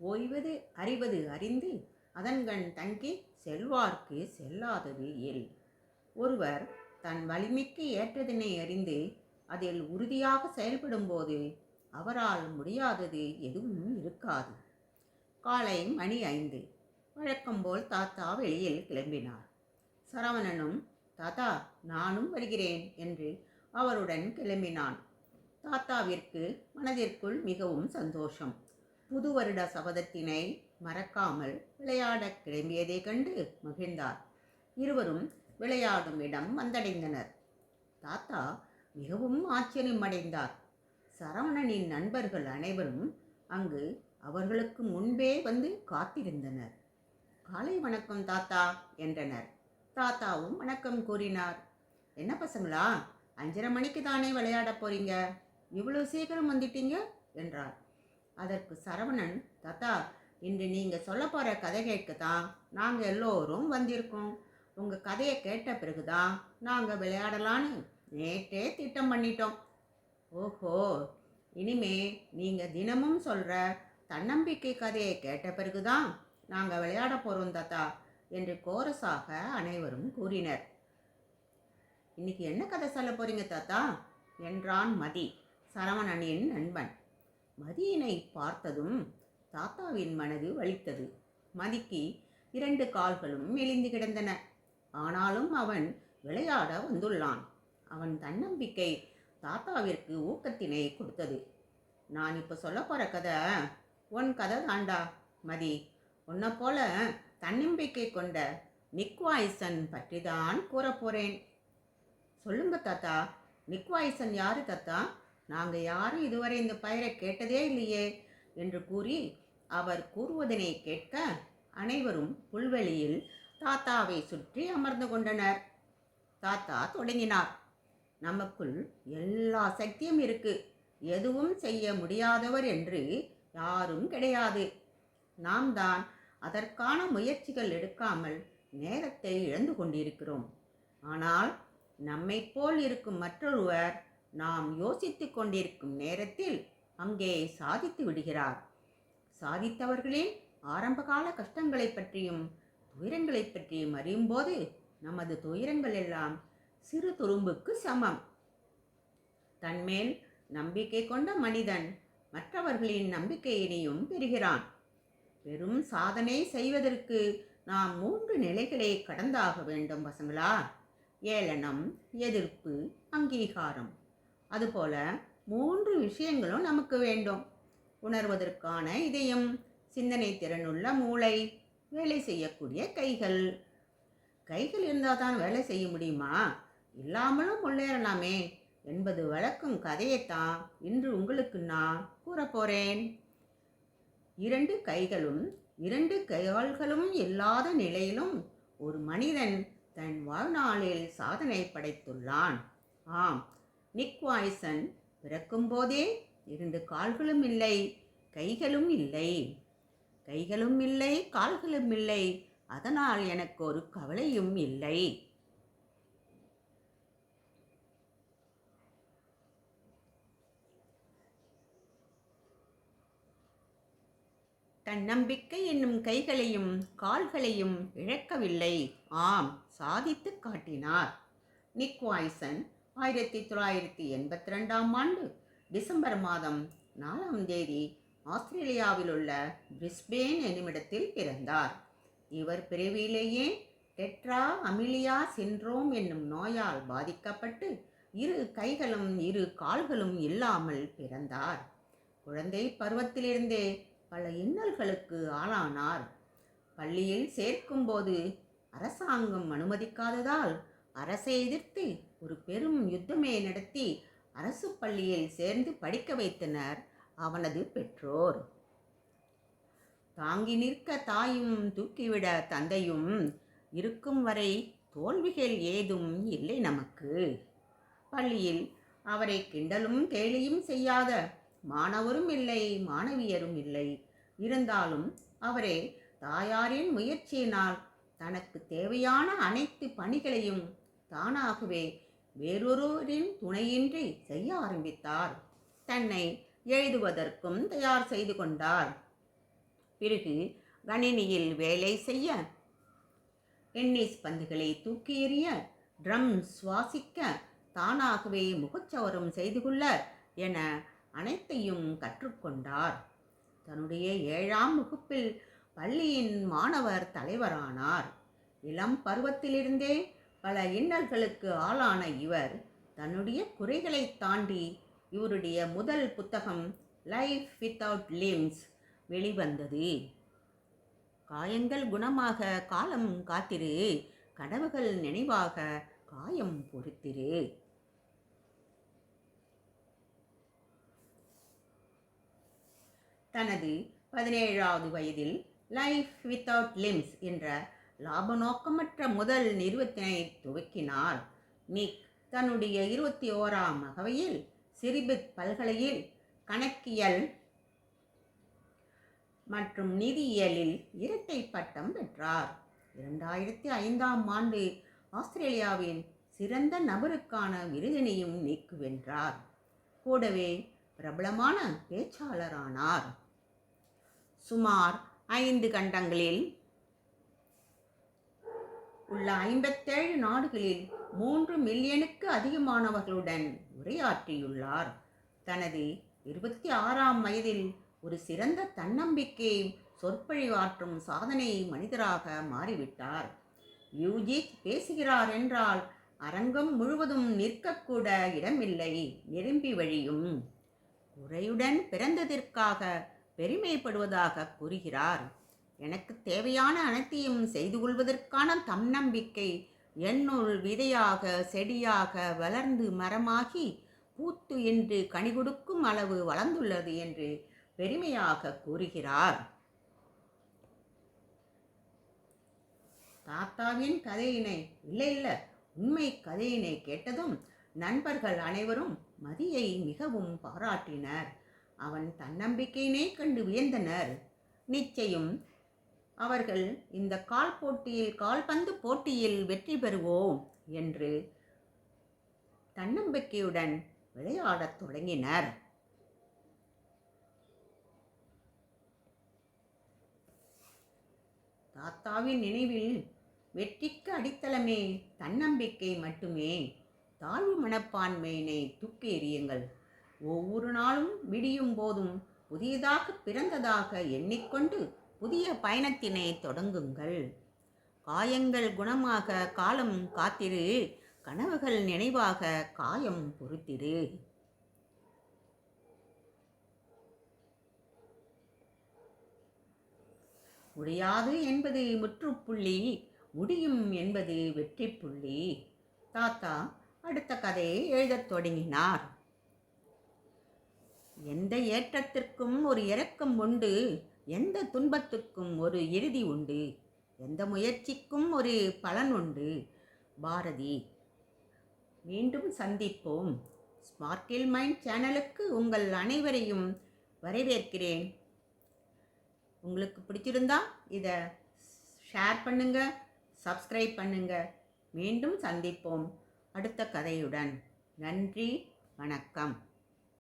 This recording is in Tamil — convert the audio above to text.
ஓய்வது அறிவது அறிந்து அதன்கண் தங்கி செல்வார்க்கு செல்லாதது எல் ஒருவர் தன் வலிமைக்கு ஏற்றதனை அறிந்து அதில் உறுதியாக செயல்படும்போது அவரால் முடியாதது எதுவும் இருக்காது. காலை மணி ஐந்து. வழக்கம்போல் தாத்தா வெளியில் கிளம்பினார். சரவணனும் தாத்தா நானும் வருகிறேன் என்று அவருடன் கிளம்பினான். தாத்தாவிற்கு மனதிற்குள் மிகவும் சந்தோஷம். புது வருட சபதத்தினை மறக்காமல் விளையாடக் கிளம்பியதைக் கண்டு மகிழ்ந்தார். இருவரும் விளையாடும் இடம் வந்தடைந்தனர். தாத்தா மிகவும் ஆச்சரியமடைந்தார். சரவணனின் நண்பர்கள் அனைவரும் அங்கு அவர்களுக்கு முன்பே வந்து காத்திருந்தனர். காலை வணக்கம் தாத்தா என்றனர். தாத்தாவும் வணக்கம் கூறினார். என்ன பசங்களா அஞ்சரை மணிக்கு தானே விளையாட போறீங்க? இவ்வளோ சீக்கிரம் வந்துட்டீங்க என்றார். அதற்கு சரவணன் தாத்தா இன்று நீங்கள் சொல்ல போகிற கதை கேட்க தான் நாங்கள் எல்லோரும் வந்திருக்கோம். உங்கள் கதையை கேட்ட பிறகுதான் நாங்கள் விளையாடலான்னு நேற்றே திட்டம் பண்ணிட்டோம். ஓஹோ இனிமே நீங்கள் தினமும் சொல்கிற தன்னம்பிக்கை கதையை கேட்ட பிறகுதான் நாங்கள் விளையாட போகிறோம் தாத்தா என்று கோரஸாக அனைவரும் கூறினர். இன்னைக்கு என்ன கதை சொல்ல போகிறீங்க தாத்தா? என்றான் மதி சரவணனின் நண்பன். மதியினை பார்த்ததும் தாத்தாவின் மனது வலித்தது. மதிக்கு இரண்டு கால்களும் மெலிந்து கிடந்தன. ஆனாலும் அவன் விளையாட வந்துள்ளான். அவன் தன்னம்பிக்கை தாத்தாவிற்கு ஊக்கத்தினை கொடுத்தது. நான் இப்போ சொல்ல போகிற கதை உன் கதை தாண்டா மதி. உன்னை போல தன்னம்பிக்கை கொண்ட நிக்வாய்சன் பற்றி தான் கூறப்போகிறேன் சொல்லுங்க தாத்தா நிக்வாய்சன் யாரு தாத்தா? நாங்கள் யாரும் இதுவரை இந்த பெயரை கேட்டதே இல்லையே என்று கூறி அவர் கூறுவதனை கேட்க அனைவரும் புல்வெளியில் தாத்தாவை சுற்றி அமர்ந்து கொண்டனர். தாத்தா தொடங்கினார். நமக்குள் எல்லா சக்தியும் இருக்கு. எதுவும் செய்ய முடியாதவர் என்று யாரும் கிடையாது. நாம் தான் அதற்கான முயற்சிகள் எடுக்காமல் நேரத்தை இழந்து கொண்டிருக்கிறோம். ஆனால் நம்மைப் போல் இருக்கும் மற்றொருவர் நாம் யோசித்துக் கொண்டிருக்கும் நேரத்தில் அங்கே சாதித்து விடுகிறார். சாதித்தவர்களின் ஆரம்பகால கஷ்டங்களைப் பற்றியும் துயரங்களைப் பற்றியும் அறியும்போது நமது துயரங்கள் எல்லாம் சிறு துரும்புக்கு சமம். தன்மேல் நம்பிக்கை கொண்ட மனிதன் மற்றவர்களின் நம்பிக்கையினையும் பெறுகிறான். பெரும் சாதனை செய்வதற்கு நாம் மூன்று நிலைகளை கடந்தாக வேண்டும் பசங்களா ஏளனம் எதிர்ப்பு அங்கீகாரம். அதுபோல மூன்று விஷயங்களும் நமக்கு வேண்டும். உணர்வதற்கான இதயம் சிந்தனை திறனுள்ள மூளை வேலை செய்யக்கூடிய கைகள். கைகள் இருந்தால் தான் வேலை செய்ய முடியுமா? இல்லாமலும் முன்னேறலாமே என்பது வழக்கும் கதையைத்தான் இன்று உங்களுக்கு நான் கூறப்போகிறேன் இரண்டு கைகளும் இரண்டு கைகால்களும் இல்லாத நிலையிலும் ஒரு மனிதன் தன் வாழ்நாளில் சாதனை படைத்துள்ளான். ஆம் நிக் வாய்சன் பிறக்கும்போதே இரண்டு கால்களும் இல்லை கைகளும் இல்லை. கைகளும் இல்லை கால்களும் இல்லை அதனால் எனக்கு ஒரு கவலையும் இல்லை. தன்னம்பிக்கை என்னும் கைகளையும் கால்களையும் இழக்கவில்லை. ஆம் சாதித்து காட்டினார். நிக் வாய்சன் ஆயிரத்தி தொள்ளாயிரத்தி எண்பத்தி ரெண்டாம் ஆண்டு டிசம்பர் மாதம் நாலாம் தேதி ஆஸ்திரேலியாவில் உள்ள பிரிஸ்பேன் என்னுமிடத்தில் பிறந்தார். இவர் பிறவியிலேயே டெட்ரா அமிலியா சின்ரோம் என்னும் நோயால் பாதிக்கப்பட்டு இரு கைகளும் இரு கால்களும் இல்லாமல் பிறந்தார். குழந்தை பருவத்திலிருந்தே பல இன்னல்களுக்கு ஆளானார். பள்ளியில் சேர்க்கும்போது அரசாங்கம் அனுமதிக்காததால் அரசை எதிர்த்து ஒரு பெரும் யுத்தமே நடத்தி அரசு பள்ளியில் சேர்ந்து படிக்க வைத்தனர் அவனது பெற்றோர். தாங்கி நிற்க தாயும் தூக்கிவிட தந்தையும் இருக்கும் வரை தோல்விகள் ஏதும் இல்லை நமக்கு. பள்ளியில் அவரை கிண்டலும் கேலியும் செய்யாத மாணவரும் இல்லை மாணவியரும் இல்லை. இருந்தாலும் அவரே தாயாரின் முயற்சியினால் தனக்கு தேவையான அனைத்து பணிகளையும் தானாகவே வேறொருவரின் துணையின்றி செய்ய ஆரம்பித்தார். தன்னை எழுதுவதற்கும் தயார் செய்து கொண்டார். பிறகு கணினியில் வேலை செய்ய டென்னிஸ் பந்துகளை தூக்கி எறிய ட்ரம் சுவாசிக்க தானாகவே முகச்சவரம் செய்து கொள்ள என அனைத்தையும் கற்றுக்கொண்டார். தன்னுடைய ஏழாம் வகுப்பில் பள்ளியின் மாணவர் தலைவரானார். இளம் பருவத்திலிருந்தே பல இன்னல்களுக்கு ஆளான இவர் தன்னுடைய குறைகளை தாண்டி இவருடைய முதல் புத்தகம் லைஃப் வித்தவுட் லிம்ஸ் வெளிவந்தது. காயங்கள் குணமாக காலம் காத்திரு கனவுகள் நினைவாக காயம் பொறுத்திரு. தனது பதினேழாவது வயதில் லைஃப் வித்தவுட் லிம்ஸ் என்ற லாப நோக்கமற்ற முதல் நிறுவத்தினை துவக்கினார். மிக் தன்னுடைய இருபத்தி ஓராம் அகவையில் சிரிபித் பல்கலையில் கணக்கியல் மற்றும் நிதியியலில் இரட்டை பட்டம் பெற்றார். இரண்டாயிரத்தி ஐந்தாம் ஆண்டு ஆஸ்திரேலியாவின் சிறந்த நபருக்கான விருதினையும் நீக்கு வென்றார். கூடவே பிரபலமான பேச்சாளரானார். சுமார் ஐந்து கண்டங்களில் உள்ள ஐம்பத்தேழு நாடுகளில் மூன்று மில்லியனுக்கு அதிகமானவர்களுடன் உரையாற்றியுள்ளார். தனது இருபத்தி ஆறாம் வயதில் ஒரு சிறந்த தன்னம்பிக்கை சொற்பொழிவாற்றும் சாதனை மனிதராக மாறிவிட்டார். யூஜித் பேசுகிறார் என்றால் அரங்கம் முழுவதும் நிற்கக்கூட இடமில்லை நிரம்பி வழியும். குறையுடன் பிறந்ததற்காக பெருமைப்படுவதாக கூறுகிறார். எனக்கு தேவையான அனைத்தையும் செய்து கொள்வதற்கான தன்னம்பிக்கை என்னுள் விதையாக செடியாக வளர்ந்து மரமாகி பூத்து என்று கனி கொடுக்கும் அளவு வளர்ந்துள்ளது என்று பெருமையாக கூறுகிறார். தாத்தாவின் கதையினை இல்லை இல்லை உண்மை கதையினை கேட்டதும் நண்பர்கள் அனைவரும் மதியை மிகவும் பாராட்டினர். அவன் தன்னம்பிக்கையினை கண்டு வியந்தனர். நிச்சயம் அவர்கள் இந்த கால் போட்டியில் கால்பந்து போட்டியில் வெற்றி பெறுவோம் என்று தன்னம்பிக்கையுடன் விளையாடத் தொடங்கினர். தாத்தாவின் நினைவில் வெற்றிக்கு அடித்தளமே தன்னம்பிக்கை மட்டுமே. தாழ்வு மனப்பான்மையினை தூக்கி எறியுங்கள். ஒவ்வொரு நாளும் விடியும் போதும் புதியதாக பிறந்ததாக எண்ணிக்கொண்டு புதிய பயணத்தினை தொடங்குங்கள். காயங்கள் குணமாக காலம் காத்திரு கனவுகள் நினைவாக காயம் பொறுத்திரு. முடியாது என்பது முற்றுப்புள்ளி முடியும் என்பது வெற்றி புள்ளி தாத்தா அடுத்த கதையை எழுதத் தொடங்கினார். எந்த ஏற்றத்திற்கும் ஒரு இரக்கம் உண்டு. எந்த துன்பத்துக்கும் ஒரு இறுதி உண்டு எந்த முயற்சிக்கும் ஒரு பலன் உண்டு. பாரதி மீண்டும் சந்திப்போம். ஸ்மார்ட்டில் மைண்ட் சேனலுக்கு உங்கள் அனைவரையும் வரவேற்கிறேன். உங்களுக்கு பிடிச்சிருந்தா இதை ஷேர் பண்ணுங்கள் சப்ஸ்கிரைப் பண்ணுங்கள் மீண்டும் சந்திப்போம். அடுத்த கதையுடன். நன்றி வணக்கம்.